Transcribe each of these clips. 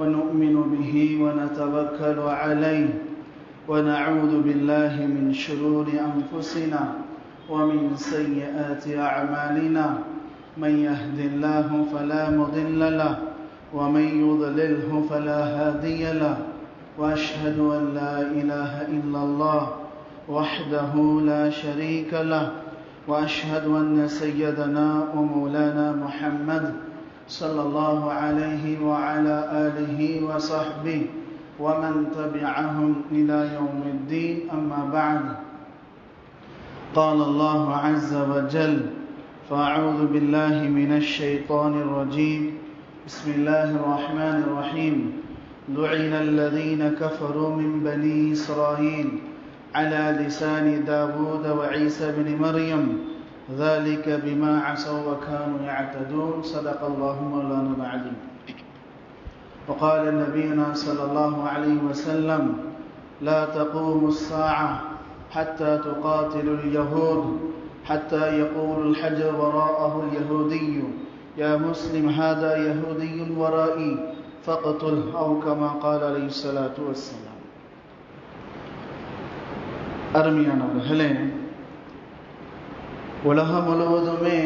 ونؤمن به ونتوكل عليه ونعوذ بالله من شرور أنفسنا ومن سيئات أعمالنا. من يهد الله فلا مضل له ومن يضلله فلا هادي له. وأشهد أن لا إله إلا الله وحده لا شريك له. وأشهد أن سيدنا ومولانا محمد صلى الله عليه وعلى آله وصحبه ومن تبعهم إلى يوم الدين. أما بعد قال الله عز وجل فأعوذ بالله من الشيطان الرجيم. بسم الله الرحمن الرحيم. لعن الذين كفروا من بني إسرائيل على لسان داود وعيسى بن مريم ذلك بما عصوا وكانوا يعتدون. صدق الله مولانا العظيم. وقال نبينا صلى الله عليه وسلم لا تقوم الساعة حتى تقاتل اليهود حتى يقول الحجر وراءه اليهودي يا مسلم هذا يهودي ورائي فاقتله. أو كما قال عليه الصلاة والسلام. أرميانا بهلين உலகம் முழுவதுமே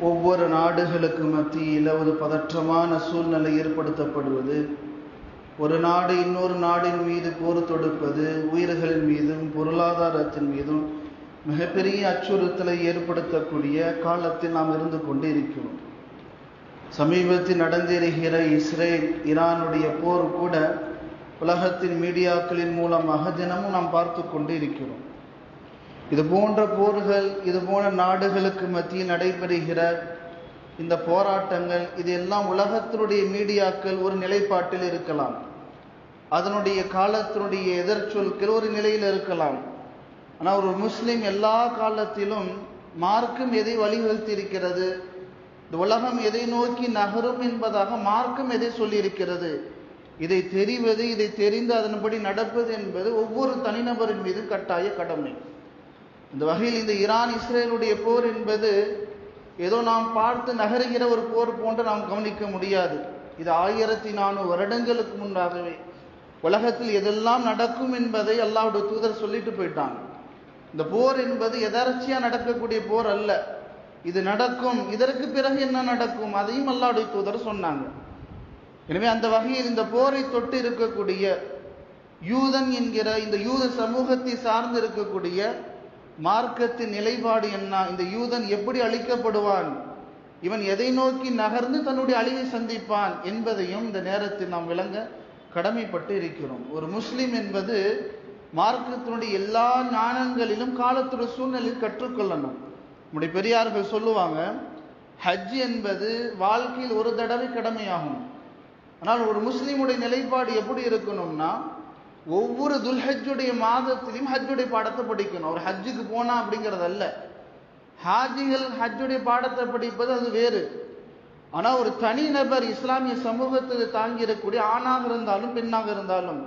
ஒவ்வொரு நாடுகளுக்கு மத்தியில் ஒரு பதற்றமான சூழ்நிலை ஏற்படுத்தப்படுவது ஒரு நாடு இன்னொரு நாடின் மீது போர் தொடுப்பது உயிர்களின் மீதும் பொருளாதாரத்தின் மீதும் மிகப்பெரிய அச்சுறுத்தலை ஏற்படுத்தக்கூடிய காலத்தில் நாம் இருந்து கொண்டு இருக்கிறோம் சமீபத்தில் நடந்திருக்கிற இஸ்ரேல் ஈரானுடைய போர் கூட உலகத்தின் மீடியாக்களின் மூலமாக தினமும் நாம் பார்த்து கொண்டு இருக்கிறோம் இது போன்ற போர்கள் இது போன்ற நாடுகளுக்கு மத்தியில் நடைபெறுகிற இந்த போராட்டங்கள் இது எல்லாம் உலகத்தினுடைய மீடியாக்கள் ஒரு நிலைப்பாட்டில் இருக்கலாம். அதனுடைய காலத்தினுடைய எதிர்ச்சொற்கள் ஒரு நிலையில் இருக்கலாம். ஆனால் ஒரு முஸ்லீம் எல்லா காலத்திலும் மார்க்கம் எதை வழிவகுத்தி இருக்கிறது இந்த உலகம் எதை நோக்கி நகரும் என்பதாக மார்க்கம் எதை சொல்லியிருக்கிறது? இதை தெரிவது இதை தெரிந்து அதன்படி நடப்பது என்பது ஒவ்வொரு தனிநபரின் மீது கட்டாய கடமை. இந்த வகையில் இந்த ஈரான் இஸ்ரேலுடைய போர் என்பது ஏதோ நாம் பார்த்து நகருகிற ஒரு போர் போன்று நாம் கவனிக்க முடியாது. இது ஆயிரத்தி நானூறு வருடங்களுக்கு முன்பாகவே உலகத்தில் எதெல்லாம் நடக்கும் என்பதை அல்லாவுடைய தூதர் சொல்லிட்டு போயிட்டாங்க. இந்த போர் என்பது எதர்ச்சியாக நடக்கக்கூடிய போர் அல்ல. இது நடக்கும் இதற்கு பிறகு என்ன நடக்கும் அதையும் அல்லாவுடைய தூதர் சொன்னாங்க. எனவே அந்த வகையில் இந்த போரை தொட்டு இருக்கக்கூடிய யூதன் என்கிற இந்த யூத சமூகத்தை சார்ந்து இருக்கக்கூடிய மார்க்கத்தின் நிலைப்பாடு என்ன? இந்த யூதன் எப்படி அழிக்கப்படுவான்? இவன் எதை நோக்கி நகர்ந்து தன்னுடைய அழிவை சந்திப்பான் என்பதையும் இந்த நேரத்தில் நாம் விளங்க கடமைப்பட்டு இருக்கிறோம். ஒரு முஸ்லீம் என்பது மார்க்கத்தினுடைய எல்லா ஞானங்களிலும் காலத்துடைய சூழ்நிலையில் கற்றுக்கொள்ளணும். நம்முடைய பெரியார்கள் சொல்லுவாங்க ஹஜ் என்பது வாழ்க்கையில் ஒரு தடவை கடமையாகும். ஆனால் ஒரு முஸ்லீமுடைய நிலைப்பாடு எப்படி இருக்கணும்னா ஒவ்வொரு துல்ஹஜ்ஜுடைய மாதத்திலையும் ஹஜ்ஜுடைய பாடத்தை படிக்கணும். ஒரு ஹஜ்ஜுக்கு போனா அப்படிங்கிறது அல்ல ஹாஜிகள் ஹஜ்ஜுடைய பாடத்தை படிப்பது அது வேறு. ஆனால் ஒரு தனிநபர் இஸ்லாமிய சமூகத்தில் தாங்கியிருக்கக்கூடிய ஆணாக இருந்தாலும் பெண்ணாக இருந்தாலும்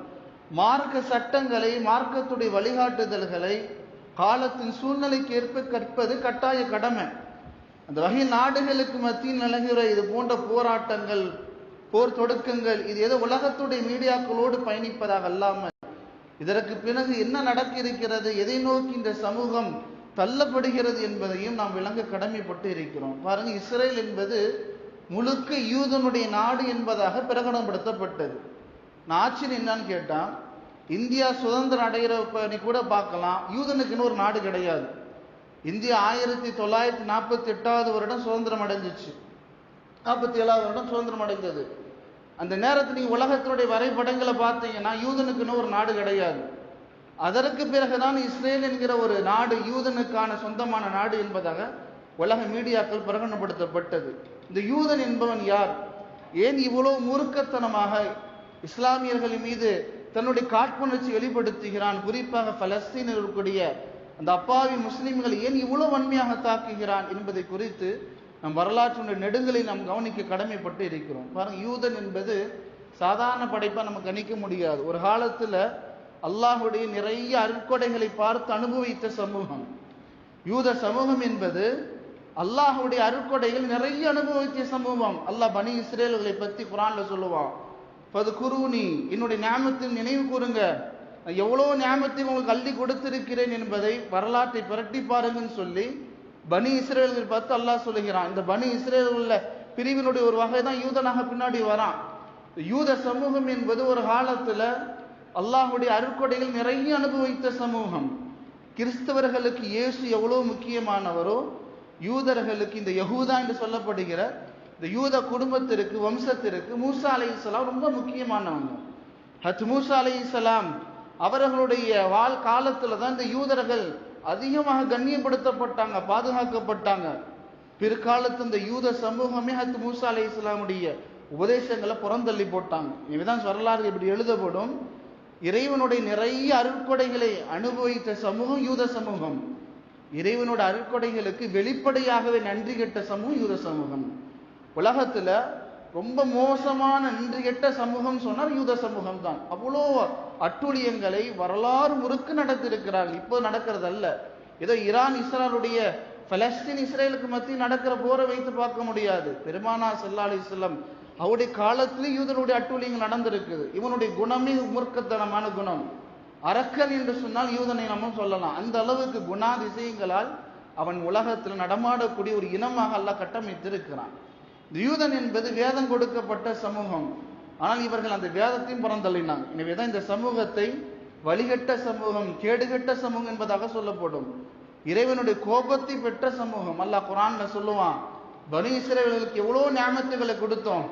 மார்க்க சட்டங்களை மார்க்கத்துடைய வழிகாட்டுதல்களை காலத்தின் சூழ்நிலைக்கு ஏற்ப கற்பது கட்டாய கடமை. அந்த வகையில் நாடுகளுக்கு மத்தியில் நிலவுகிற இது போன்ற போராட்டங்கள் போர் தொடுக்கங்கள். இது ஏதோ உலகத்துடைய மீடியாக்களோடு பயணிப்பதாக அல்லாமல். இதற்கு பிறகு என்ன நடக்க இருக்கிறது எதை நோக்கி இந்த சமூகம் தள்ளப்படுகிறது என்பதையும் நாம் விளங்க கடமைப்பட்டு இருக்கிறோம். பாருங்க இஸ்ரேல் என்பது முழுக்க யூதனுடைய நாடு என்பதாக பிரகடனப்படுத்தப்பட்டது. நான் ஆச்சரியம் என்னன்னு கேட்டால் இந்தியா சுதந்திரம் அடைகிற கூட பார்க்கலாம். யூதனுக்குன்னு ஒரு நாடு கிடையாது. இந்தியா ஆயிரத்தி தொள்ளாயிரத்தி நாற்பத்தி எட்டாவது வருடம் சுதந்திரம் அடைஞ்சிச்சு. நாற்பத்தி ஏழாவது வருடம் சுதந்திரம் அடைந்தது. அந்த நேரத்தில் நீங்கள் உலகத்தினுடைய வரைபடங்களை பார்த்தீங்கன்னா யூதனுக்குன்னு ஒரு நாடு கிடையாது. அதற்கு பிறகுதான் இஸ்ரேல் என்கிற ஒரு நாடு யூதனுக்கான சொந்தமான நாடு என்பதாக உலக மீடியாக்கள் பிரகடனப்படுத்தப்பட்டது. இந்த யூதன் என்பவன் யார்? ஏன் இவ்வளவு முறுக்கத்தனமாக இஸ்லாமியர்கள் மீது தன்னுடைய காட்புணர்ச்சி வெளிப்படுத்துகிறான்? குறிப்பாக பலஸ்தீனில் இருக்கக்கூடிய அந்த அப்பாவி முஸ்லிம்கள் ஏன் இவ்வளவு வன்மையாக தாக்குகிறான் என்பதை குறித்து நம் வரலாற்றினுடைய நெடுங்களை நாம் கவனிக்க கடமைப்பட்டு இருக்கிறோம். பாருங்க யூதன் என்பது சாதாரண படைப்பாக நம்ம கணிக்க முடியாது. ஒரு காலத்தில் அல்லாஹுடைய நிறைய அருட்கொடைகளை பார்த்து அனுபவித்த சமூகம். யூத சமூகம் என்பது அல்லாஹுடைய அருட்கொடைகள் நிறைய அனுபவித்த சமூகம். அல்லாஹ் பனி இஸ்ரேல்களை பற்றி குரானில் சொல்லுவான். பது குருனி என்னுடைய ஞாபகத்தில் நினைவு கூறுங்க. நான் எவ்வளோ ஞாபகத்தை உங்களுக்கு அள்ளி கொடுத்திருக்கிறேன் என்பதை வரலாற்றை புரட்டி பாருங்கன்னு சொல்லி பனி இஸ்ரேல்கள் பார்த்து அல்லாஹ் சொல்லுகிறான். இந்த பனி இஸ்ரேல்கள பிரிவினுடைய ஒரு வகை தான் யூதனாக பின்னாடி வரான். யூத சமூகம் என்பது ஒரு காலத்தில் அல்லாஹுடைய அருட்கொடைகள் நிறைய அனுபவித்த சமூகம். கிறிஸ்தவர்களுக்கு இயேசு எவ்வளோ முக்கியமானவரோ யூதர்களுக்கு இந்த யகூதா என்று சொல்லப்படுகிற இந்த யூத குடும்பத்திற்கு வம்சத்திற்கு மூசா அலை இஸ்லாம் ரொம்ப முக்கியமானவங்க. ஹத் மூசா அலை இஸ்லாம் அவர்களுடைய வாழ் காலத்தில் தான் இந்த யூதர்கள் அதிகமாக கண்ணியப்படுத்தப்பட்டாங்க பாதுகாக்கப்பட்டாங்க. பிற்காலத்து இந்த யூத சமூகமே ஹத் மூசா அலை இஸ்லாமுடைய உபதேசங்களை புறந்தள்ளி போட்டாங்க. இதுதான் வரலாறு இப்படி எழுதப்படும். இறைவனுடைய நிறைய அருட்கொடைகளை அனுபவித்த சமூகம் யூத சமூகம். இறைவனோட அருட்கொடைகளுக்கு வெளிப்படையாகவே நன்றி கெட்ட சமூகம் யூத சமூகம். உலகத்துல ரொம்ப மோசமான நின்று கெட்ட சமூகம் சொன்னால் யூத சமூகம் தான் அவ்வளோ அட்டுழியங்களை வரலாறு முறுக்கு நடத்திருக்கிறார்கள் இப்போ நடக்கிறது அல்ல ஏதோ ஈரான் இஸ்ராலுடைய பலஸ்தீன் இஸ்ரேலுக்கு மத்தியில் நடக்கிற போரை வைத்து பார்க்க முடியாது. பெருமானா சல்லா அலிஸ்லம் அவருடைய காலத்திலேயே யூதனுடைய அட்டுழியங்கள் நடந்திருக்குது. இவனுடைய குணமே மூர்க்கத்தனமான குணம். அரக்கன் என்று சொன்னால் யூதனை நம்ம சொல்லலாம். அந்த அளவுக்கு குணாதிசயங்களால் அவன் உலகத்தில் நடமாடக்கூடிய ஒரு இனமாக அல்லாஹ் கட்டமைத்திருக்கிறான். யூதன் என்பது வேதம் கொடுக்கப்பட்ட சமூகம். ஆனால் இவர்கள் அந்த வேதத்தையும் புறந்தள்ளினாங்க. எனவேதான் இந்த சமூகத்தை வழிகட்ட சமூகம் கேடுகட்ட சமூகம் என்பதாக சொல்லப்படும். இறைவனுடைய கோபத்தை பெற்ற சமூகம். அல்லாஹ் குரான்ல சொல்லுவான் பனு இஸ்ரேலர்களுக்கு எவ்வளோ ஞாபகத்துகளை கொடுத்தோம்.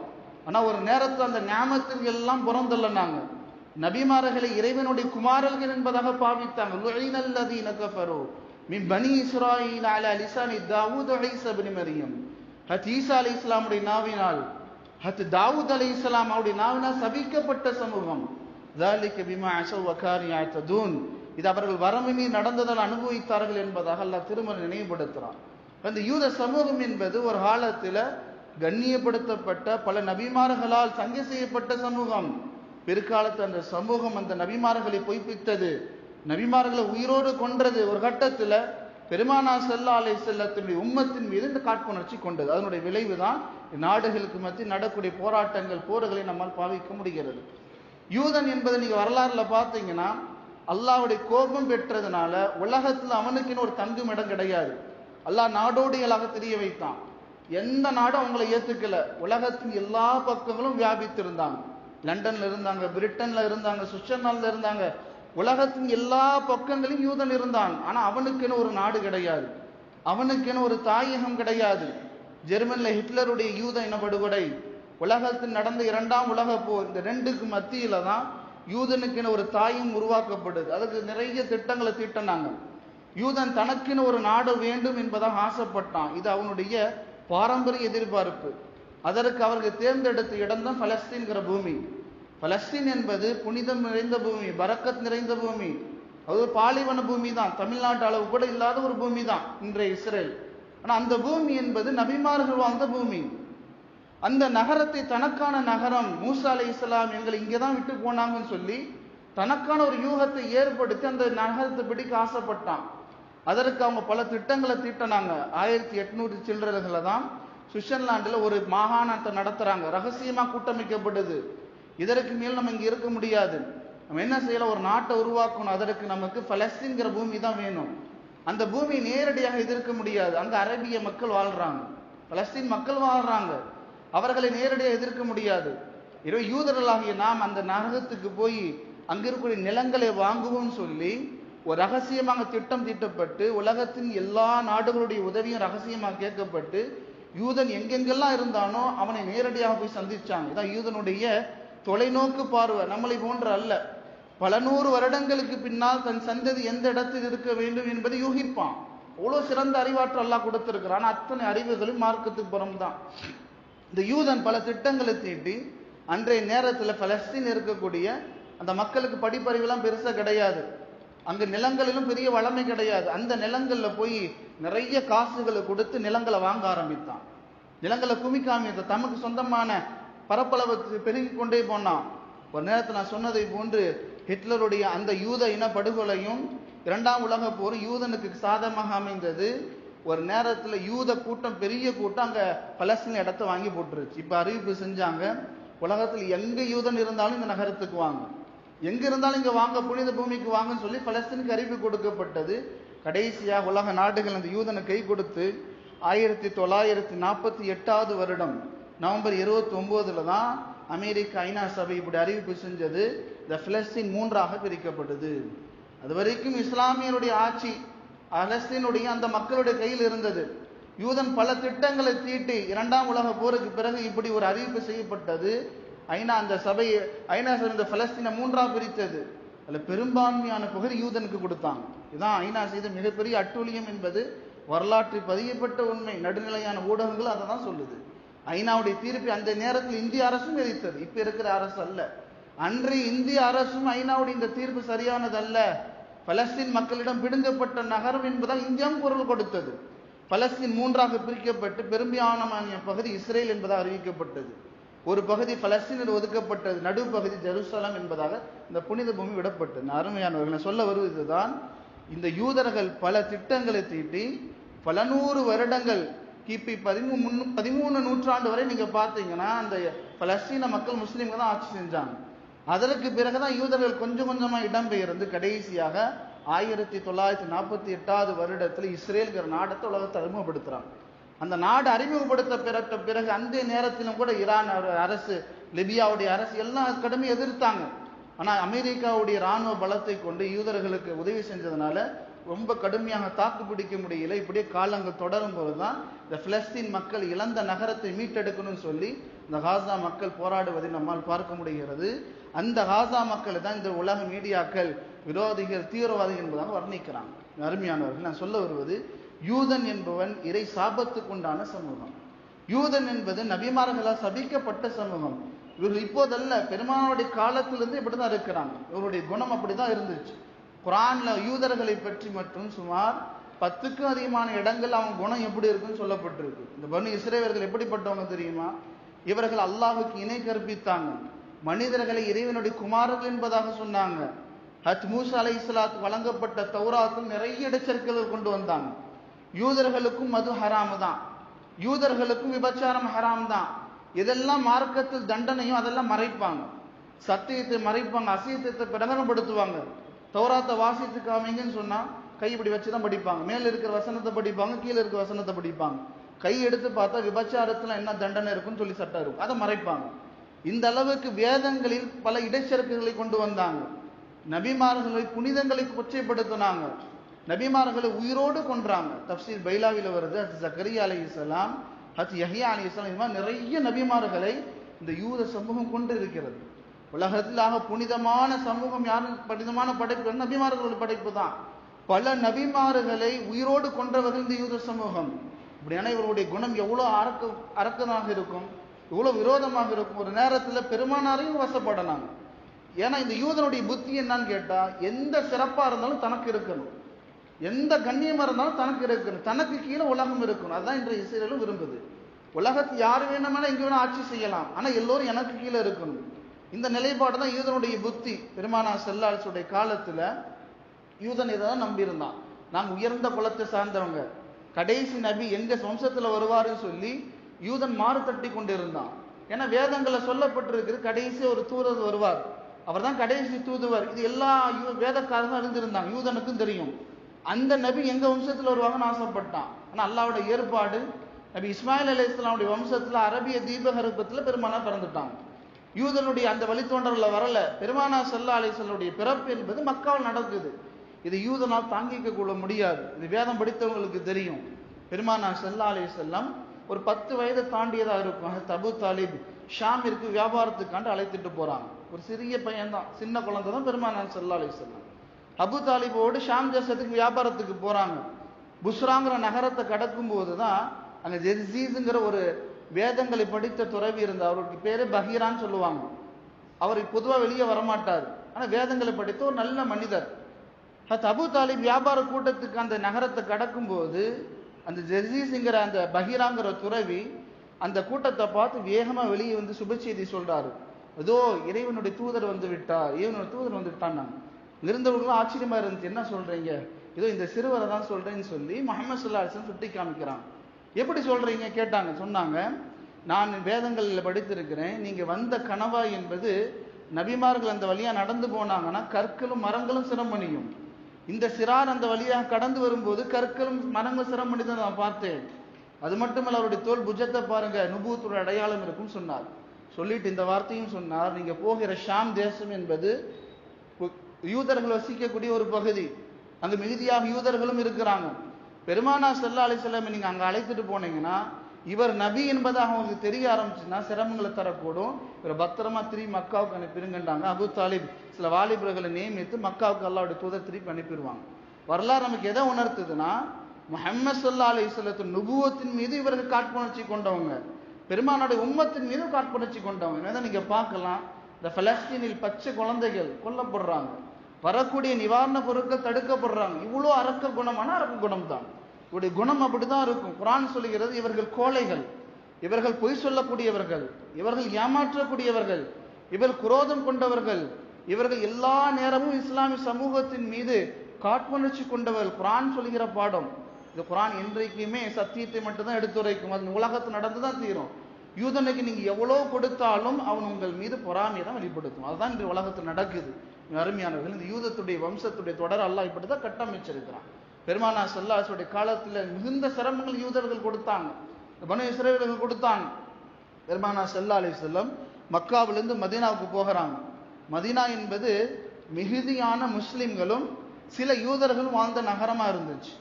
ஆனால் ஒரு நேரத்தில் அந்த ஞாபகத்துக்கு எல்லாம் புறந்தள்ளினாங்க. நபிமார்களை இறைவனுடைய குமாரர்கள் என்பதாக பாவித்தாங்க. லுஐனல்லதீன கஃபரு மின் பனி இஸ்ராயில் அலா லிசானி தாவூத் ஈஸா மரியம். ஹத் ஈசா அலி இஸ்லாமுடைய நாவினால் ஹத் தாவூத் அலி இஸ்லாம் அவருடைய நாவினால் சபிக்கப்பட்ட சமூகம். ஜாலிக்கு பிமா அசவ் வக்காரி ஆய்த்ததூன் இது அவர்கள் வரமினி நடந்ததால் அனுபவித்தார்கள் என்பதாக அல்லாஹ் திருமண நினைவுபடுத்துகிறான். அந்த யூத சமூகம் என்பது ஒரு காலத்தில் கண்ணியப்படுத்தப்பட்ட பல நபிமார்களால் சங்கை செய்யப்பட்ட சமூகம். பிற்காலத்து அந்த சமூகம் அந்த நபிமார்களை பொய்ப்பித்தது. நபிமார்களை உயிரோடு கொன்றது ஒரு கட்டத்தில் பெருமானா செல்லா அலை செல்லத்தினுடைய உம்மத்தின் மீது இந்த காட்புணர்ச்சி கொண்டது. அதனுடைய விளைவு தான் நாடுகளுக்கு மத்தியில் நடக்கூடிய போராட்டங்கள் போர்களை நம்மால் பாவிக்க முடிகிறது. யூதன் என்பதை நீங்கள் வரலாறுல பார்த்தீங்கன்னா அல்லாவுடைய கோபம் பெற்றதுனால உலகத்தில் அவனுக்குன்னு ஒரு தங்கும் இடம் கிடையாது. அல்லாஹ் நாடோடிகளாக தெரிய வைத்தான். எந்த நாடும் அவங்கள ஏற்றுக்கல உலகத்தின் எல்லா பக்கங்களும் வியாபித்திருந்தாங்க. லண்டன்ல இருந்தாங்க பிரிட்டன்ல இருந்தாங்க சுவிட்சர்லாந்துல இருந்தாங்க. உலகத்தின் எல்லா பக்கங்களிலும் யூதன் இருந்தான். ஆனால் அவனுக்குன்னு ஒரு நாடு கிடையாது. அவனுக்கென ஒரு தாயகம் கிடையாது. ஜெர்மனில் ஹிட்லருடைய யூத இனப்படுகொலை. உலகத்தில் நடந்த இரண்டாம் உலக போர் இந்த ரெண்டுக்கு மத்தியில் தான் யூதனுக்கென ஒரு தாயும் உருவாக்கப்படுது. அதுக்கு நிறைய திட்டங்களை தீட்டினாங்க. யூதன் தனக்குன்னு ஒரு நாடு வேண்டும் என்பதாக ஆசைப்பட்டான். இது அவனுடைய பாரம்பரிய எதிர்பார்ப்பு. அதற்கு அவர்கள் தேர்ந்தெடுத்த இடம் தான் பலஸ்தீன்கிற பூமி. பலஸ்தீன் என்பது புனிதம் நிறைந்த பூமி பரக்கத் நிறைந்த பூமி. அது ஒரு பாலைவன பூமி தான் தமிழ்நாட்டு அளவு கூட இல்லாத ஒரு பூமி தான் இன்றைய இஸ்ரேல். ஆனால் அந்த பூமி என்பது நபிமார்கள் வாழ்ந்த பூமி. அந்த நகரத்தை தனக்கான நகரம் மூசா அலை இஸ்லாம் எங்களை இங்கே தான் விட்டு போனாங்கன்னு சொல்லி தனக்கான ஒரு யூகத்தை ஏற்படுத்தி அந்த நகரத்தை பிடிக்க ஆசைப்பட்டான். அதற்கு அவங்க பல திட்டங்களை தீட்டினாங்க. ஆயிரத்தி எட்நூறு சில்லறதுல தான் சுவிட்சர்லாண்டில் ஒரு மாகாணத்தை நடத்துகிறாங்க ரகசியமாக கூட்டமைக்கப்படுது இதற்கு மேல் நம்ம இங்கே இருக்க முடியாது. நம்ம என்ன செய்யலாம்? ஒரு நாட்டை உருவாக்கணும். அதற்கு நமக்கு பலஸ்தீன்கிற பூமி தான் வேணும். அந்த பூமி நேரடியாக எதிர்க்க முடியாது. அங்க அரேபிய மக்கள் வாழ்றாங்க. பலஸ்தீன் மக்கள் வாழ்றாங்க. அவர்களை நேரடியாக எதிர்க்க முடியாது. இரவு யூதர்களாகிய நாம் அந்த நகரத்துக்கு போய் அங்கே இருக்கக்கூடிய நிலங்களை வாங்குவோம்னு சொல்லி ஒரு ரகசியமாக திட்டம் தீட்டப்பட்டு உலகத்தின் எல்லா நாடுகளுடைய உதவியும் ரகசியமாக கேட்கப்பட்டு யூதன் எங்கெங்கெல்லாம் இருந்தானோ அவனை நேரடியாக போய் சந்திச்சாங்க. இதான் யூதனுடைய தொலைநோக்கு பார்வை நம்மளை போன்ற அல்ல. பல நூறு வருடங்களுக்கு பின்னால் தன் சந்ததி எந்த இடத்தில் இருக்க வேண்டும் என்பதை யூகிப்பான். அவ்வளோ சிறந்த அறிவாற்றல் எல்லாம் கொடுத்திருக்கிறான். அத்தனை அறிவுகளும் மார்க்கத்துக்கு புறம்தான். இந்த யூதன் பல திட்டங்களை தீட்டி அன்றைய நேரத்தில் பலஸ்தீன் இருக்கக்கூடிய அந்த மக்களுக்கு படிப்பறிவுலாம் பெருசாக கிடையாது. அங்கே நிலங்களிலும் பெரிய வளமை கிடையாது. அந்த நிலங்களில் போய் நிறைய காசுகளை கொடுத்து நிலங்களை வாங்க ஆரம்பித்தான். நிலங்களை குமிக்க தமக்கு சொந்தமான பரப்பளவு பெருகி கொண்டே போனான். ஒரு நேரத்தில் நான் சொன்னதை போன்று ஹிட்லருடைய அந்த யூத இன படுகொலையும் இரண்டாம் உலக போர் யூதனுக்கு சாதகமாக அமைந்தது. ஒரு நேரத்தில் யூத கூட்டம் பெரிய கூட்டம் அங்கே பலஸ்தீன் இடத்த வாங்கி போட்டுருச்சு. இப்போ அறிவிப்பு செஞ்சாங்க உலகத்தில் எங்கே யூதன் இருந்தாலும் இந்த நகரத்துக்கு வாங்க. எங்கே இருந்தாலும் இங்கே வாங்க புனித பூமிக்கு வாங்கன்னு சொல்லி பலஸ்தீனுக்கு அறிவிப்பு கொடுக்கப்பட்டது. கடைசியாக உலக நாடுகள் அந்த யூதனை கை கொடுத்து ஆயிரத்தி தொள்ளாயிரத்தி நாற்பத்தி எட்டாவது வருடம் நவம்பர் இருபத்தி ஒன்பதுல தான் அமெரிக்க ஐநா சபை இப்படி அறிவிப்பு செஞ்சது. இந்த பிலஸ்தீன் மூன்றாக பிரிக்கப்பட்டது. அது வரைக்கும் இஸ்லாமியருடைய ஆட்சி அலஸ்தீனுடைய அந்த மக்களுடைய கையில் இருந்தது. யூதன் பல திட்டங்களை தீட்டி இரண்டாம் உலக போருக்கு பிறகு இப்படி ஒரு அறிவிப்பு செய்யப்பட்டது. ஐநா அந்த சபையை ஐநா சபை இந்த பலஸ்தீனை மூன்றாக பிரித்தது. அதில் பெரும்பான்மையான புகழ் யூதனுக்கு கொடுத்தாங்க. இதுதான் ஐநா செய்த மிகப்பெரிய அட்டூழியம் என்பது வரலாற்றில் பதியப்பட்ட உண்மை. நடுநிலையான ஊடகங்கள் அதை தான் சொல்லுது. ஐநாவுடைய தீர்ப்பை அந்த நேரத்தில் இந்திய அரசும் விதித்தது இப்ப இருக்கிற அரசு அல்ல. அன்று இந்திய அரசும் ஐநாவுடைய இந்த தீர்ப்பு சரியானது அல்ல பலஸ்தீன் மக்களிடம் பிடுங்கப்பட்ட நகரம் என்பதால் இந்தியாவும் குரல் கொடுத்தது. பலஸ்தீன் மூன்றாக பிரிக்கப்பட்டு பெரும்பான்மையான பகுதி இஸ்ரேல் என்பதாக அறிவிக்கப்பட்டது. ஒரு பகுதி பலஸ்தீனில் ஒதுக்கப்பட்டது. நடுப்பகுதி ஜெருசலம் என்பதாக இந்த புனித பூமி விடப்பட்டது. அருமையானவர்களை சொல்ல வருவதுதான் இந்த யூதர்கள் பல திட்டங்களை தீட்டி பல நூறு வருடங்கள் கிபி பதிமூணு பதிமூணு நூற்றாண்டு வரை நீங்க பார்த்தீங்கன்னா அந்த பலஸ்தீன மக்கள் முஸ்லீம்கள் தான் ஆட்சி செஞ்சாங்க. அதற்கு பிறகுதான் யூதர்கள் கொஞ்சம் கொஞ்சமா இடம்பெயர்ந்து கடைசியாக ஆயிரத்தி தொள்ளாயிரத்தி நாற்பத்தி எட்டாவது வருடத்தில் இஸ்ரேல்கிற நாடத்தை உலகத்தை அறிமுகப்படுத்துறாங்க. அந்த நாடு அறிமுகப்படுத்த பிறட்ட பிறகு அந்த நேரத்திலும் கூட ஈரான் அரசு லிபியாவுடைய அரசு எல்லாம் கடுமையை எதிர்த்தாங்க. ஆனால் அமெரிக்காவுடைய இராணுவ பலத்தை கொண்டு யூதர்களுக்கு உதவி செஞ்சதுனால ரொம்ப கடுமையாக தாக்கு பிடிக்க முடியல. இப்படியே காலங்கள் தொடரும் போது தான் இந்த பிலஸ்தீன் மக்கள் இழந்த நகரத்தை மீட்டெடுக்கணும்னு சொல்லி இந்த காசா மக்கள் போராடுவதை நம்மால் பார்க்க முடிகிறது. அந்த காசா மக்களை தான் இந்த உலக மீடியாக்கள் விரோதிகள் தீவிரவாதிகள் என்பதாக வர்ணிக்கிறாங்க. அருமையானவர்கள் நான் சொல்ல வருவது யூதன் என்பவன் இறை சாபத்துக்குண்டான சமூகம். யூதன் என்பது நபிமார்களால் சபிக்கப்பட்ட சமூகம். இவர்கள் இப்போதல்ல பெருமானுடைய காலத்திலிருந்து இப்படிதான் இருக்கிறாங்க. இவருடைய குணம் அப்படி தான் இருந்துச்சு. குரான்ல யூதர்களை பற்றி மட்டும் சுமார் பத்துக்கும் அதிகமான இடங்கள் அவங்க குணம் எப்படி இருக்குன்னு சொல்லப்பட்டிருக்கு. இந்த பனு இஸ்ரேவர்கள் எப்படிப்பட்டவங்க தெரியுமா? இவர்கள் அல்லாஹுக்கு இணை கற்பித்தாங்க. மனிதர்களை இறைவனுடைய குமாரர்கள் என்பதாக சொன்னாங்க. ஹத் மூசா அலை இஸ்லாத் வழங்கப்பட்ட தௌராத்தில் நிறைய இடைச்சற்கள் கொண்டு வந்தாங்க. யூதர்களுக்கும் மது ஹராமு தான். யூதர்களுக்கும் விபச்சாரம் ஹராம் தான். இதெல்லாம் மார்க்கத்தில் தண்டனையும் அதெல்லாம் மறைப்பாங்க. சத்தியத்தை மறைப்பாங்க அசியத்தை பிரகடனப்படுத்துவாங்க. தௌராத்தை வாசித்து காமிங்கன்னு சொன்னால் கை இப்படி வச்சு தான் படிப்பாங்க. மேலே இருக்கிற வசனத்தை படிப்பாங்க கீழே இருக்கிற வசனத்தை படிப்பாங்க. கை எடுத்து பார்த்தா விபச்சாரத்தில் என்ன தண்டனை இருக்குன்னு சொல்லி சட்டம் இருக்கும். அதை மறைப்பாங்க. இந்த அளவுக்கு வேதங்களில் பல இடைச்சரக்குகளை கொண்டு வந்தாங்க. நபிமார்களை புனிதங்களை கொச்சைப்படுத்தினாங்க. நபிமார்களை உயிரோடு கொன்றாங்க. தப்சீர் பைலாவில் வருது அது ஜக்கரியா அலி இஸ்லாம் ஹத் யஹியா அலி இஸ்லாம் இது மாதிரி நிறைய நபிமார்களை இந்த யூத சமூகம் கொண்டு இருக்கிறது. உலகத்தில் ஆக புனிதமான சமூகம் யாரும் புனிதமான படைப்பு நபிமார்களோட படைப்பு தான். பல நபிமார்களை உயிரோடு கொன்றவர்கள் இந்த யூத சமூகம். இப்படியான இவருடைய குணம் எவ்வளோ அரக்க அரக்கனாக இருக்கும் எவ்வளோ விரோதமாக இருக்கும். ஒரு நேரத்தில் பெருமானாரையும் வசப்படலாம். ஏன்னா இந்த யூதனுடைய புத்தி என்னன்னு கேட்டால் எந்த சிறப்பாக இருந்தாலும் தனக்கு இருக்கணும். எந்த கண்ணியமாக இருந்தாலும் தனக்கு இருக்கணும். தனக்கு கீழே உலகம் இருக்கணும். அதுதான் இன்றைய இஸ்ரேலும் விரும்புது. உலகத்தில் யார் வேணுமானா எங்கே வேணால் ஆட்சி செய்யலாம். ஆனால் எல்லோரும் எனக்கு கீழே இருக்கணும். இந்த நிலைப்பாடு தான் யூதனுடைய புத்தி. பெருமானா செல்லாசுடைய காலத்தில் யூதன் இதை தான் நம்பியிருந்தான். நாங்கள் உயர்ந்த குலத்தை சார்ந்தவங்க. கடைசி நபி எங்க வம்சத்தில் வருவாருன்னு சொல்லி யூதன் மாறு தட்டி கொண்டு இருந்தான் ஏன்னா வேதங்களை சொல்லப்பட்டிருக்கிறது கடைசி ஒரு தூதர் வருவார். அவர் தான் கடைசி தூதுவர். இது எல்லா வேதக்காரரும் அறிந்திருந்தாங்க. யூதனுக்கும் தெரியும். அந்த நபி எங்க வம்சத்தில் வருவாங்கன்னு ஆசைப்பட்டான். ஆனால் அல்லாவோட ஏற்பாடு நபி இஸ்மாயில் அலி இஸ்லாமுடைய வம்சத்தில் அரபிய தீபகருப்பத்தில் பெருமானா பிறந்துட்டாங்க. யூதனுடைய அந்த வழித்தோன்றல வரல. பெருமானா சல்லா அலிசல்லுடைய பிறப்பு என்பது மக்காவில் நடக்குது இது யூதனால் தாங்கிக்க கொள்ள முடியாது. இது வேதம் படித்தவங்களுக்கு தெரியும். பெருமானா சல்லா அலிசல்லாம் ஒரு பத்து வயதை தாண்டியதாக இருக்கும். தபு தாலிப் ஷாமிற்கு வியாபாரத்துக்காண்டு அழைத்துட்டு போறாங்க. ஒரு சிறிய பையன் தான் சின்ன குழந்தை தான் பெருமானா சல்லா அலிசல்லாம் அபு தாலிபோடு ஷாம் தேசத்துக்கு வியாபாரத்துக்கு போறாங்க. புஸ்ராங்கிற நகரத்தை கடக்கும் போது தான் அங்கே ஜெர்சீஸுங்கிற ஒரு வேதங்களை படித்த துறவி இருந்தார். அவருக்கு பேரு பஹீரான்னு சொல்லுவாங்க. அவர் பொதுவாக வெளியே வரமாட்டார். ஆனால் வேதங்களை படித்த ஒரு நல்ல மனிதர். ஹத் அபு தாலிப் வியாபார கூட்டத்துக்கு அந்த நகரத்தை கடக்கும் போது அந்த ஜெர்சீஸுங்கிற அந்த பஹீராங்கிற துறவி அந்த கூட்டத்தை பார்த்து வேகமாக வெளியே வந்து சுப செய்தி சொல்றாரு. ஏதோ இறைவனுடைய தூதர் வந்து விட்டா இறைவனுடைய தூதர் வந்து விட்டான் இருந்தவர்களும் ஆச்சரியமா இருந்துச்சு. என்ன சொல்றீங்க? ஏதோ இந்த சிறுவரை தான் சொல்றேன்னு சொல்லி முகமது சுல்லா சுட்டி காமிக்கிறான் எப்படி சொல்றீங்க? கேட்டாங்க சொன்னாங்க நான் வேதங்களில் படித்திருக்கிறேன். நீங்க வந்த கனவா என்பது நபிமார்கள் அந்த வழியாக நடந்து போனாங்கன்னா கற்களும் மரங்களும் சிரமணியும் இந்த சிறார் அந்த வழியாக கடந்து வரும்போது கற்களும் மரங்களும் சிரமணி நான் பார்த்தேன். அது மட்டுமல்ல அவருடைய தோல் புஜத்தை பாருங்க நுபூத்துடைய அடையாளம் இருக்கும் சொன்னார். சொல்லிட்டு இந்த வார்த்தையும் சொன்னார். நீங்க போகிற ஷாம் தேசம் என்பது யூதர்கள் வசிக்கக்கூடிய ஒரு பகுதி. அங்கு மிகுதியாக யூதர்களும் இருக்கிறாங்க. பெருமானா செல்லா அலிசல்லாம் நீங்க அங்க அழைத்துட்டு போனீங்கன்னா இவர் நபி என்பதாக அவங்களுக்கு தெரிய ஆரம்பிச்சுன்னா சிரமங்களை தரக்கூடும். இவர் பத்திரமா திரும்பி மக்காவுக்கு அனுப்பிடுங்கன்றாங்க. அபு தாலிப் சில வாலிபர்களை நியமித்து மக்காவுக்கு அல்லாவுடைய தூதர் திருப்பி அனுப்பிடுவாங்க. வரலாறு நமக்கு எதை உணர்த்துதுன்னா முஹம்மது சொல்லா அலிஸ்லத்தின் நுபுவத்தின் மீது இவர்கள் காட்புணர்ச்சி கொண்டவங்க. பெருமானுடைய உம்மத்தின் மீது காட்புணர்ச்சி கொண்டவங்க. இதை நீங்க பார்க்கலாம். இந்த பலஸ்தீனில் பச்சை குழந்தைகள் கொல்லப்படுறாங்க. வரக்கூடிய நிவாரண பொருட்கள் தடுக்கப்படுறாங்க. இவ்வளோ அரக்க குணமான அரக்க குணம் தான் இவருடைய குணம் அப்படிதான் இருக்கும். குரான் சொல்லுகிறது இவர்கள் கோழைகள். இவர்கள் பொய் சொல்லக்கூடியவர்கள். இவர்கள் ஏமாற்றக்கூடியவர்கள். இவர்கள் குரோதம் கொண்டவர்கள். இவர்கள் எல்லா நேரமும் இஸ்லாமிய சமூகத்தின் மீது காட்புணர்ச்சி கொண்டவர்கள். குரான் சொல்கிற பாடம். இந்த குரான் என்றைக்குமே சத்தியத்தை மட்டும்தான் எடுத்துரைக்கும். அது உலகத்தில் நடந்து தான் தீரும். யூதனுக்கு நீங்க எவ்வளவு கொடுத்தாலும் அவன் உங்கள் மீது பொறாமையை தான் வெளிப்படுத்தும். அதுதான் இந்த உலகத்தில் நடக்குது. அருமையானவர்கள் இந்த யூதத்துடைய வம்சத்துடைய தொடர் அல்லாஹ் இப்படிதான் கட்டமைச்சிருக்கிறான். பெருமானா சல்லாசுடைய காலத்துல மிகுந்த சிரமங்கள் யூதர்கள் கொடுத்தாங்க. பனு இஸ்ரேலர்கள் கொடுத்தாங்க. பெருமானா செல்லா அலி செல்லம் மக்காவிலிருந்து மதீனாவுக்கு போகிறாங்க. மதீனா என்பது மிகுதியான முஸ்லீம்களும் சில யூதர்களும் வாழ்ந்த நகரமா இருந்துச்சு.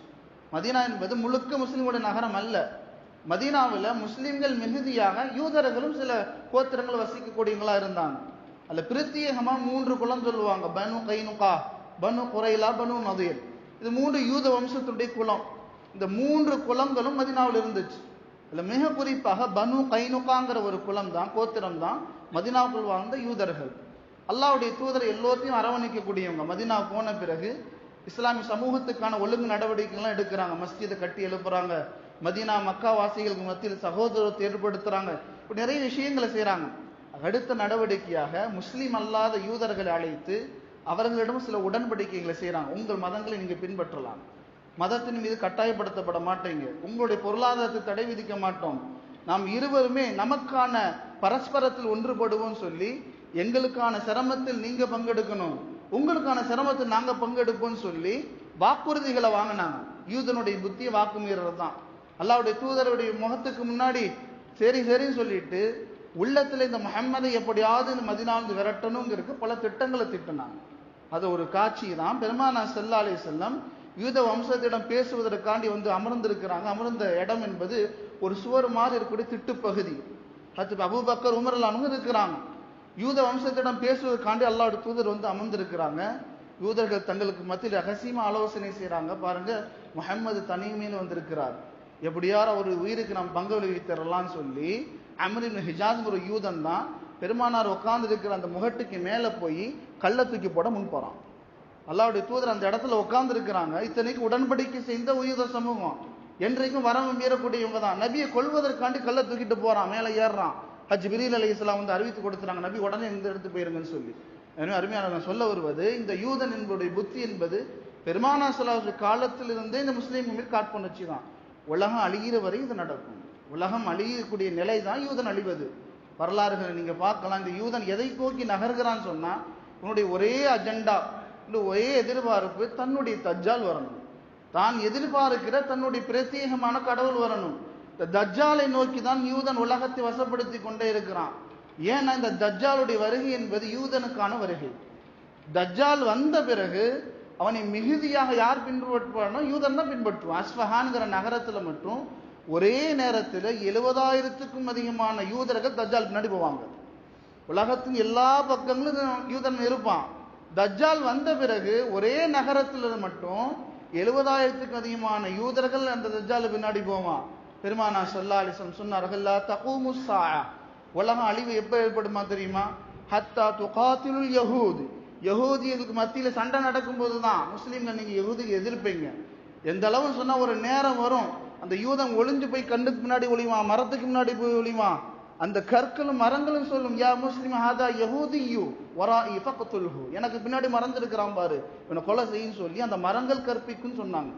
மதீனா என்பது முழுக்க முஸ்லீமுடைய நகரம் அல்ல. மதீனாவில் முஸ்லீம்கள் மிகுதியாக யூதர்களும் சில கோத்திரங்கள் வசிக்கக்கூடியவங்களா இருந்தாங்க. அதில் பிரத்யேகமாக மூன்று குலம் சொல்லுவாங்க. பனு கைனுகா பனு குறைலா பனு நதுயல். இது மூன்று யூத வம்சத்துடைய குலம். இந்த மூன்று குலங்களும் மதினாவில் இருந்துச்சு. அதில் மிக குறிப்பாக பனு கைனுகாங்கிற ஒரு குலம் தான் கோத்திரம் தான் மதினாவுக்குள் வாழ்ந்த யூதர்கள். அல்லாவுடைய தூதர் எல்லோத்தையும் அரவணைக்கக்கூடியவங்க. மதினா போன பிறகு இஸ்லாமிய சமூகத்துக்கான ஒழுங்கு நடவடிக்கைகள்லாம் எடுக்கிறாங்க. மஸ்ஜிதை கட்டி எழுப்புறாங்க. மதீனா மக்கா வாசிகளுக்கு மத்தியில் சகோதரத்தை ஏற்படுத்துறாங்க. இப்படி நிறைய விஷயங்களை செய்கிறாங்க அடுத்த நடவடிக்கையாக முஸ்லீம் அல்லாத யூதர்களை அழைத்து அவர்களிடம் சில உடன்படிக்கைகளை செய்கிறாங்க உங்கள் மதங்களை நீங்கள் பின்பற்றலாம். மதத்தின் மீது கட்டாயப்படுத்தப்பட மாட்டீங்க. உங்களுடைய பொருளாதாரத்தை தடை விதிக்க மாட்டோம். நாம் இருவருமே நமக்கான பரஸ்பரத்தில் ஒன்றுபடுவோம் சொல்லி எங்களுக்கான சிரமத்தில் நீங்க பங்கெடுக்கணும். உங்களுக்கான சிரமத்தில் நாங்க பங்கெடுப்போம்னு சொல்லி வாக்குறுதிகளை வாங்கினாங்க. யூதனுடைய புத்தியை வாக்கு மீறது தான். அல்லாவுடைய தூதருடைய முகத்துக்கு முன்னாடி சரி சரின்னு சொல்லிட்டு உள்ளத்தில் இந்த முகம்மதை எப்படியாவது இந்த மதினாந்து விரட்டணுங்கிறதுக்கு பல திட்டங்களை திட்டினாங்க. அது ஒரு காட்சி தான் பெருமானா செல்லா அலி செல்லம் யூத வம்சத்திடம் பேசுவதற்காண்டி வந்து அமர்ந்திருக்கிறாங்க. அமர்ந்த இடம் என்பது ஒரு சுவர் மாதிரி இருக்கக்கூடிய திட்டுப்பகுதி. அது அபுபக்கர் உமரலானவங்க இருக்கிறாங்க. யூத வம்சத்திடம் பேசுவதற்காண்டி அல்லாவோட தூதர் வந்து அமர்ந்திருக்கிறாங்க. யூதர்கள் தங்களுக்கு மத்தியில் ரகசியமாக ஆலோசனை செய்கிறாங்க பாருங்க முகம்மது தனிமையில் வந்திருக்கிறார். எப்படியார ஒரு உயிருக்கு நாம் பங்கு விளைவித்தரலாம்னு சொல்லி அமரின் ஹிஜாஸ் ஒரு யூதன் தான் பெருமானார் உட்கார்ந்து இருக்கிற அந்த முகட்டுக்கு மேலே போய் கல்லை தூக்கி போட முன் போகிறான் அல்லாவுடைய தூதர் அந்த இடத்துல உட்கார்ந்து இருக்கிறாங்க இத்தனைக்கு உடன்படிக்கை செய்த உயிர சமூகம். என்றைக்கும் வரவு மீறக்கூடியவங்க தான். நபியை கொள்வதற்காண்டி கல்லை தூக்கிட்டு போகிறான் மேலே ஏறுறான். ஹஜ் பிரீல் அலி இஸ்லாம் வந்து அறிவித்து கொடுத்துறாங்க நபி உடனே இந்த எடுத்து போயிருங்கன்னு சொல்லி. எனவே அருமையான நான் சொல்ல வருவது இந்த யூதன் என்பதுடைய புத்தி என்பது பெருமானா சலாவுடைய காலத்திலிருந்தே இந்த முஸ்லீம் மீது காட்புணர்ச்சி தான். உலகம் அழிகிற வரை இது நடக்கும். உலகம் அழியக்கூடிய நிலை தான் யூதன் அழிவது. வரலாறுகளை நீங்கள் பார்க்கலாம். இந்த யூதன் எதை நோக்கி நகர்கிறான்னு சொன்னால் உன்னுடைய ஒரே அஜெண்டா இல்லை ஒரே எதிர்பார்ப்பு தன்னுடைய தஜ்ஜால் வரணும். தான் எதிர்பார்க்கிற தன்னுடைய பிரத்யேகமான கடவுள் வரணும். இந்த தஜ்ஜாலை நோக்கி தான் யூதன் உலகத்தை வசப்படுத்தி கொண்டே இருக்கிறான். ஏன்னா இந்த தஜ்ஜாலுடைய வருகை என்பது யூதனுக்கான வருகை. தஜ்ஜால் வந்த பிறகு அவனை மிகுதியாக யார் பின்பற்றுவானோ யூதன் தான் பின்பற்றுவான். அஸ்வஹான்கிற நகரத்தில் மட்டும் ஒரே நேரத்தில் எழுபதாயிரத்துக்கும் அதிகமான யூதர்கள் தஜ்ஜால் பின்னாடி போவாங்க. உலகத்தின் எல்லா பக்கங்களும் யூதன் இருப்பான். தஜ்ஜால் வந்த பிறகு ஒரே நகரத்தில் மட்டும் எழுபதாயிரத்துக்கும் அதிகமான யூதர்கள் அந்த தஜ்ஜால் பின்னாடி போவான். பெருமானா சொல்லா அலிசம் சொன்னார்கள் உலகம் அழிவு எப்போ ஏற்படுமா தெரியுமா? ஹத்தா துகாத்திலுல் யகூது யகூதியர்களுக்கு மத்தியில் சண்டை நடக்கும்போது தான் முஸ்லீம்கள் நீங்கள் யகூதிக்கு எதிர்ப்பீங்க. எந்த அளவு சொன்னால் ஒரு நேரம் வரும். அந்த யூதம் ஒளிஞ்சு போய் கண்ணுக்கு முன்னாடி ஒளிவான் மரத்துக்கு முன்னாடி போய் ஒளிவான் அந்த கற்களும் மரங்களும் சொல்லும் யா முஸ்லிம் ஹாதா யஹூதியு வரா ஃபக்துல்ஹு. எனக்கு பின்னாடி மறந்துருக்கிறான் பாரு. இவனை கொலை செய்யும் சொல்லி அந்த மரங்கள் கற்பிக்குன்னு சொன்னாங்க.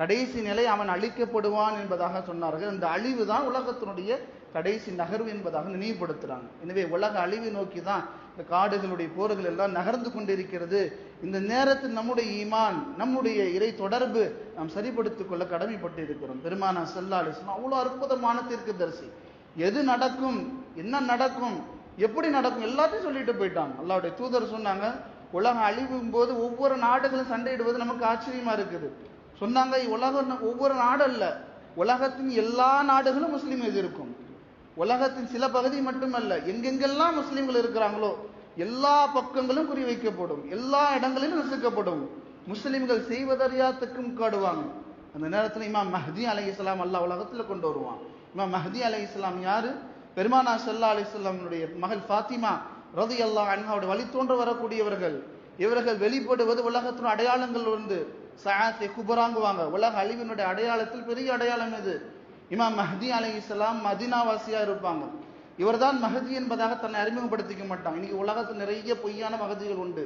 கடைசி நிலை அவன் அழிக்கப்படுவான் என்பதாக சொன்னார்கள். இந்த அழிவு தான் உலகத்தினுடைய கடைசி நகர்வு என்பதாக நினைவுபடுத்துகிறாங்க எனவே உலக அழிவை நோக்கி தான் இந்த காடுகளுடைய போர்கள் எல்லாம் நகர்ந்து கொண்டிருக்கிறது. இந்த நேரத்தில் நம்முடைய ஈமான் நம்முடைய இறை தொடர்பு நாம் சரிப்படுத்திக் கொள்ள கடமைப்பட்டு இருக்கிறோம் பெருமானா செல்லா அலிஸ்லாம் அவ்வளோ அற்புதமான தீர்க்கதரிசி. எது நடக்கும் என்ன நடக்கும் எப்படி நடக்கும் எல்லாத்தையும் சொல்லிட்டு போயிட்டாங்க. அல்லாவுடைய தூதர் சொன்னாங்க உலகம் அழிவும் போது ஒவ்வொரு நாடுகளும் சண்டையிடுவது நமக்கு ஆச்சரியமா இருக்குது. சொன்னாங்க உலகம் ஒவ்வொரு நாடு அல்ல உலகத்தின் எல்லா நாடுகளும் முஸ்லீம் இது இருக்கும் உலகத்தின் சில பகுதி மட்டுமல்ல எங்கெங்கெல்லாம் முஸ்லீம்கள் இருக்கிறாங்களோ எல்லா பக்கங்களும் குறிவைக்கப்படும் எல்லா இடங்களிலும் நசுக்கப்படும். முஸ்லிம்கள் செய்வதறியாத்துக்கும் காடுவாங்க. அந்த நேரத்தில் இமாம் மஹதி அலை இஸ்லாம் அல்லா உலகத்தில் கொண்டு வருவான். இமாம் மஹதி அலை இஸ்லாம் யாரு? பெருமானா சல்லா அலி இஸ்லாமுடைய மகள் ஃபாத்திமா ரதி அல்லா வழி வழித்தோன்று வரக்கூடியவர்கள். இவர்கள் வெளிப்படுவது உலகத்தின் அடையாளங்கள் வந்து சயாத்தை குபராங்குவாங்க உலக அழிவினுடைய அடையாளத்தில் பெரிய அடையாளம் இது இமாம் மஹதி அலை இஸ்லாம் மதினாவாசியா இருப்பாங்க. இவர்தான் மஹதி என்பதாக தன்னை அறிமுகப்படுத்திக்க மாட்டாங்க இன்னைக்கு உலகத்தில் நிறைய பொய்யான மகதிகள் உண்டு.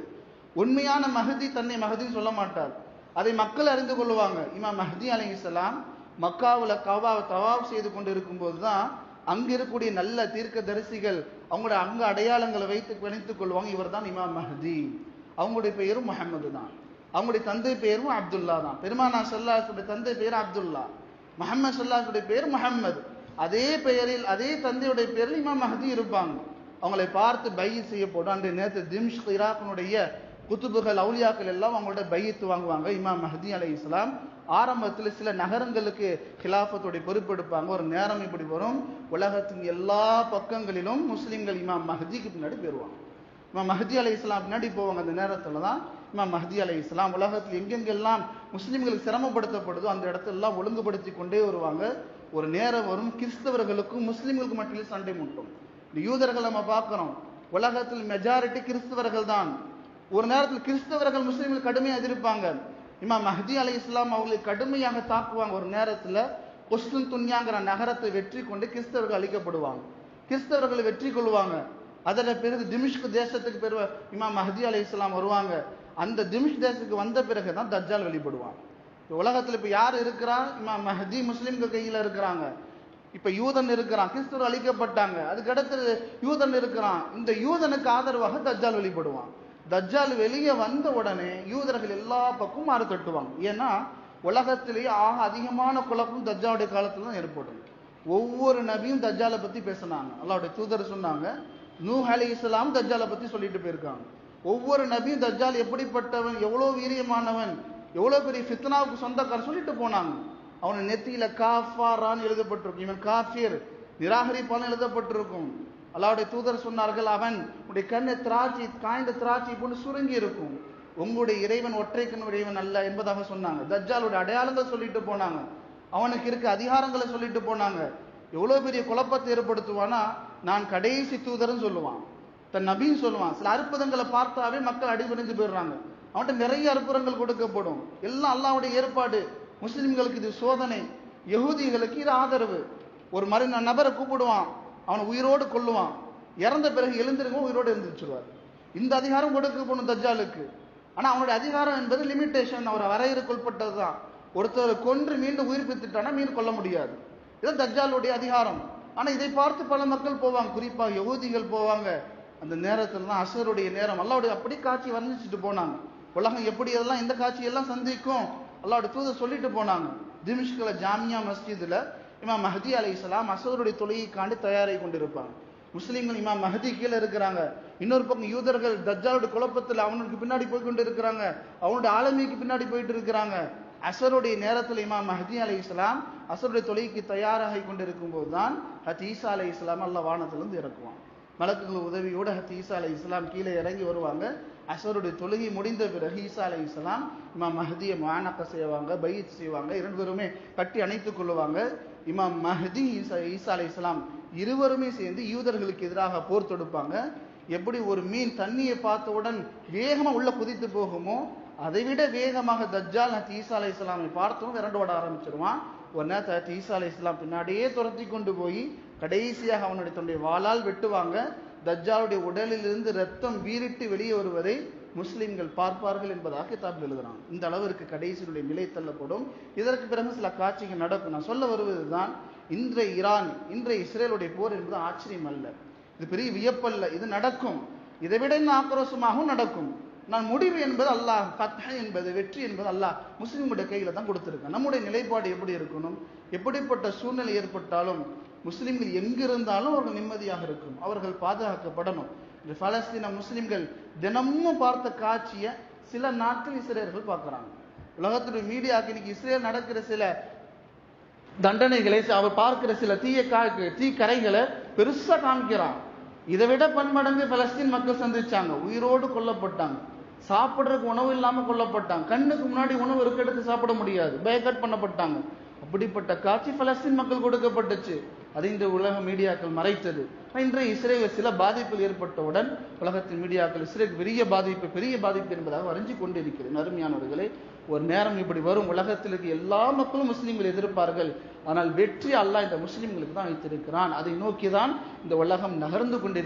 உண்மையான மஹதி தன்னை மகதின்னு சொல்ல மாட்டார். அதை மக்கள் அறிந்து கொள்வாங்க இமாம் மஹதி அலை இஸ்லாம் மக்காவில் கவாவை தவாப் செய்து கொண்டு இருக்கும்போது தான் அங்கே இருக்கக்கூடிய நல்ல தீர்க்க தரிசிகள் அவங்களோட அங்க அடையாளங்களை வைத்து பிணைத்துக் கொள்வாங்க. இவர் தான் இமாம் மஹதி. அவங்களுடைய பெயரும் முகமது தான் அவங்களுடைய தந்தை பெயரும் அப்துல்லா தான் பெருமானா சல்லாசுடைய தந்தை பெயர் அப்துல்லா. முகமது சல்லாசுடைய பேர் முகம்மது அதே பெயரில் அதே தந்தையுடைய பேரில் இமாம் மஹதி இருப்பாங்க. அவங்களை பார்த்து பைய செய்யப்படும். அன்றைய நேரத்து திம்ஷ் இராக்கினுடைய குத்துபுகள் அவுலியாக்கள் எல்லாம் அவங்களோட பையத்து வாங்குவாங்க இமாம் மஹதி அலை இஸ்லாம் ஆரம்பத்தில் சில நகரங்களுக்கு கிலாஃபத்துடைய பொறுப்பெடுப்பாங்க ஒரு நேரம் இப்படி வரும். உலகத்தின் எல்லா பக்கங்களிலும் முஸ்லீம்கள் இமாம் மஹதிக்கு பின்னாடி போயிடுவாங்க இமாம் மஹதி அலை இஸ்லாம் பின்னாடி போவாங்க அந்த நேரத்தில் தான் இமாம் மஹதி அலை இஸ்லாம் உலகத்தில் எங்கெங்கெல்லாம் முஸ்லீம்களுக்கு சிரமப்படுத்தப்படுதோ அந்த இடத்தெல்லாம் ஒழுங்குபடுத்தி கொண்டே வருவாங்க. ஒரு நேரம் வரும் கிறிஸ்தவர்களுக்கும் முஸ்லீம்களுக்கும் மட்டுமே சண்டை முட்டும். இந்த யூதர்கள் நம்ம பார்க்குறோம். உலகத்தில் மெஜாரிட்டி கிறிஸ்தவர்கள் தான். ஒரு நேரத்தில் கிறிஸ்தவர்கள் முஸ்லீம்கள் கடுமையாக எதிர்ப்பாங்க. இமாம் மஹதி அலை இஸ்லாம் அவர்களை கடுமையாக தாக்குவாங்க. ஒரு நேரத்தில் கொஸ்டின் துன்யாங்கிற நகரத்தை வெற்றி கொண்டு கிறிஸ்தவர்கள் அழிக்கப்படுவாங்க. கிறிஸ்தவர்களை வெற்றி கொள்வாங்க. அதன் பிறகு திமிஷ்கு தேசத்துக்கு பெரு இமாம் மஹதி அலி இஸ்லாம் வருவாங்க. அந்த திமிஷ் தேசத்துக்கு வந்த பிறகு தான் தஜ்ஜால் இப்போ உலகத்தில் இப்போ யார் இருக்கிறா? இமாம் மஹதி முஸ்லிம்கள் கையில் இருக்கிறாங்க. இப்போ யூதன் இருக்கிறான் கிறிஸ்துவர் அழிக்கப்பட்டாங்க. அதுக்கடுத்து யூதன் இருக்கிறான். இந்த யூதனுக்கு ஆதரவாக தஜ்ஜால் வெளிப்படுவான். தஜ்ஜால் வெளியே வந்த உடனே யூதர்கள் எல்லா பக்கமும் மாறு கட்டுவாங்க ஏன்னா உலகத்திலேயே ஆக அதிகமான குழப்பம் தஜ்ஜாவுடைய காலத்தில் தான் ஏற்படும். ஒவ்வொரு நபியும் தஜ்ஜாலை பற்றி பேசினாங்க. அல்லாவுடைய தூதர் சொன்னாங்க நூ அலி இஸ்லாம் தஜ்ஜாலை பற்றி சொல்லிட்டு போயிருக்காங்க. ஒவ்வொரு நபியும் தஜ்ஜால் எப்படிப்பட்டவன் எவ்வளோ வீரியமானவன் எவ்வளோ பெரிய ஃபித்னாவுக்கு சொந்தக்காரன் சொல்லிட்டு போனாங்க. அவன நெத்தியில் காஃபாரான்னு எழுதப்பட்டிருக்கும். இவன் காஃபியர் நிராகரிப்பான்னு எழுதப்பட்டிருக்கும். அல்லாவுடைய தூதர் சொன்னார்கள் அவன் உடைய கண்ணு திராட்சை காய்ந்த திராட்சை போன்று சுருங்கி இருக்கும். உங்களுடைய இறைவன் ஒற்றைக்கண் இறைவன் அல்ல என்பதாக சொன்னாங்க. தஜ்ஜாலுடைய அடையாளங்கள் சொல்லிட்டு போனாங்க. அவனுக்கு இருக்க அதிகாரங்களை சொல்லிட்டு போனாங்க. எவ்வளோ பெரிய குழப்பத்தை ஏற்படுத்துவானா நான் கடைசி தூதர்னு சொல்லுவான். தன் நபின்னு சொல்லுவான். சில அற்புதங்களை பார்த்தாவே மக்கள் அடிபணிந்து போயிடுறாங்க. அவன்கிட்ட நிறைய அற்புதங்கள் கொடுக்கப்படும். எல்லாம் அல்லாவுடைய ஏற்பாடு. முஸ்லிம்களுக்கு இது சோதனை. யகுதிகளுக்கு இது ஆதரவு. ஒரு மறு நபரை கூப்பிடுவான். அவனை உயிரோடு கொல்லுவான். இறந்த பிறகு எழுந்திருக்கும் உயிரோடு எழுந்திரிச்சிருவார். இந்த அதிகாரம் கொடுக்கப்படும் தஜ்ஜாலுக்கு. ஆனால் அவனுடைய அதிகாரம் என்பது லிமிட்டேஷன் அவர் வரையறுக்குள்பட்டது தான் ஒருத்தர் கொன்று மீண்டும் உயிர்ப்பித்துட்டானா மீன் கொல்ல முடியாது. இது தஜ்ஜாலுடைய அதிகாரம். ஆனால் இதை பார்த்து பல மக்கள் போவாங்க. குறிப்பாக யகுதிகள் போவாங்க. அந்த நேரத்தில் அசருடைய நேரம். அல்லாவுடைய அப்படி காட்சி வர்ணிச்சுட்டு போனாங்க. உலகம் எப்படி எல்லாம் இந்த காட்சியெல்லாம் சந்திக்கும்? அல்லாவுடைய தூதர் சொல்லிட்டு போனாங்க. திமிஷ்கல ஜாமியா மஸ்ஜிதில் இமாம் மஹதி அலி இஸ்லாம் அசருடைய தொழுகைக்காண்டி தயாராகி கொண்டிருப்பாங்க. முஸ்லீம்கள் இமாம் மஹதி கீழே இருக்கிறாங்க. இன்னொரு பக்கம் யூதர்கள் தஜ்ஜாலுடைய குழப்பத்தில் அவனுக்கு பின்னாடி போய் கொண்டு இருக்கிறாங்க. அவனுடைய ஆளுமைக்கு பின்னாடி போயிட்டு இருக்கிறாங்க. அசருடைய நேரத்தில் இமாம் மஹதி அலி இஸ்லாம் அசருடைய தொழுகைக்கு தயாராகி கொண்டிருக்கும் போது தான் ஹத் ஈசா அலி இஸ்லாம் அல்ல வானத்திலிருந்து இறக்குவான். மலக்குகள் உதவியோடு ஹத் ஈசா அலை இஸ்லாம் கீழே இறங்கி வருவாங்க. அசருடைய தொழுகை முடிந்த பிறகு ஈசா அலை இஸ்லாம் இமாம் மஹதியை மானக்க செய்வாங்க பயிர் செய்வாங்க. இரண்டு பேருமே கட்டி அணைத்துக் கொள்ளுவாங்க. இமாம் மஹதி ஈசா ஈசா அலை இஸ்லாம் இருவருமே சேர்ந்து யூதர்களுக்கு எதிராக போர் தொடுப்பாங்க. எப்படி ஒரு மீன் தண்ணியை பார்த்தவுடன் வேகமாக உள்ள குதித்து போகுமோ அதை விட வேகமாக தஜ்ஜால் நான் ஈசா அலை இஸ்லாமை பார்த்தோம் விரண்டு ஓட ஆரம்பிச்சிருவான். ஒரு நேரத்தை ஈசா அலை இஸ்லாம் பின்னாடியே துரத்தி கொண்டு போய் கடைசியாக அவனுடைய தன்னுடைய வாளால் வெட்டுவாங்க. தஜ்ஜாலுடைய உடலிலிருந்து ரத்தம் வீறிட்டு வெளியே வருவதை முஸ்லிம்கள் பார்ப்பார்கள் என்பதாக கிதாபில் எழுதுறாங்க இந்த அளவிற்கு கடைசியினுடைய நிலை தள்ளப்படும். இதற்கு பிறகு சில காட்சிகள் நடக்கும். நான் சொல்ல வருவதுதான் இன்றைய ஈரான் இன்றைய இஸ்ரேலுடைய போர் என்பது ஆச்சரியம் அல்ல. இது பெரிய வியப்பல்ல. இது நடக்கும். இதை விட இன்னும் ஆக்ரோஷமாகவும் நடக்கும். நான் முடிவு என்பது அல்லாஹ் ஃபத்ஹ என்பது வெற்றி என்பது அல்லாஹ் முஸ்லீமுடைய கையில தான் கொடுத்துருக்கேன். நம்முடைய நிலைப்பாடு எப்படி இருக்கணும்? எப்படிப்பட்ட சூழ்நிலை ஏற்பட்டாலும் முஸ்லிம்கள் எங்கிருந்தாலும் அவர்கள் நிம்மதியாக இருக்கும் அவர்கள் பாதுகாக்கப்படணும். இந்த பலஸ்தீன முஸ்லிம்கள் தினமும் பார்த்த காட்சியை சில நாட்கள் இஸ்ரேலர்கள் பார்க்குறாங்க. உலகத்துடைய மீடியாவுக்கு இன்னைக்கு இஸ்ரேல் நடக்கிற சில தண்டனைகளை அவர் பார்க்கிற சில தீய தீ கரைகளை பெருசாக காமிக்கிறான் இதை விட பன்மடங்கு பலஸ்தீன் மக்கள் சந்திச்சாங்க. உயிரோடு கொல்லப்பட்டாங்க. சாப்பிட்றதுக்கு உணவு இல்லாமல் கொல்லப்பட்டாங்க. கண்ணுக்கு முன்னாடி உணவு இருக்க சாப்பிட முடியாது. பயக்கட் பண்ணப்பட்டாங்க. அப்படிப்பட்ட காட்சி பலஸ்தீன் மக்கள் கொடுக்கப்பட்டுச்சு. அதை இந்த உலக மீடியாக்கள் மறைத்தது. இன்றைய இஸ்ரேலில் சில பாதிப்புகள் ஏற்பட்டவுடன் உலகத்தின் மீடியாக்கள் இஸ்ரேல் பெரிய பாதிப்பு பெரிய பாதிப்பு என்பதாக வரைஞ்சு கொண்டிருக்கிறது. அருமையானவர்களே ஒரு நேரம் இப்படி வரும். உலகத்தில் இருக்க எல்லா மக்களும் முஸ்லீம்கள் எதிர்ப்பார்கள். ஆனால் வெற்றி அல்லாஹ் இந்த முஸ்லீம்களுக்கு தான் வைத்திருக்கிறான். அதை நோக்கி தான் இந்த உலகம் நகர்ந்து கொண்டிருக்கிறது.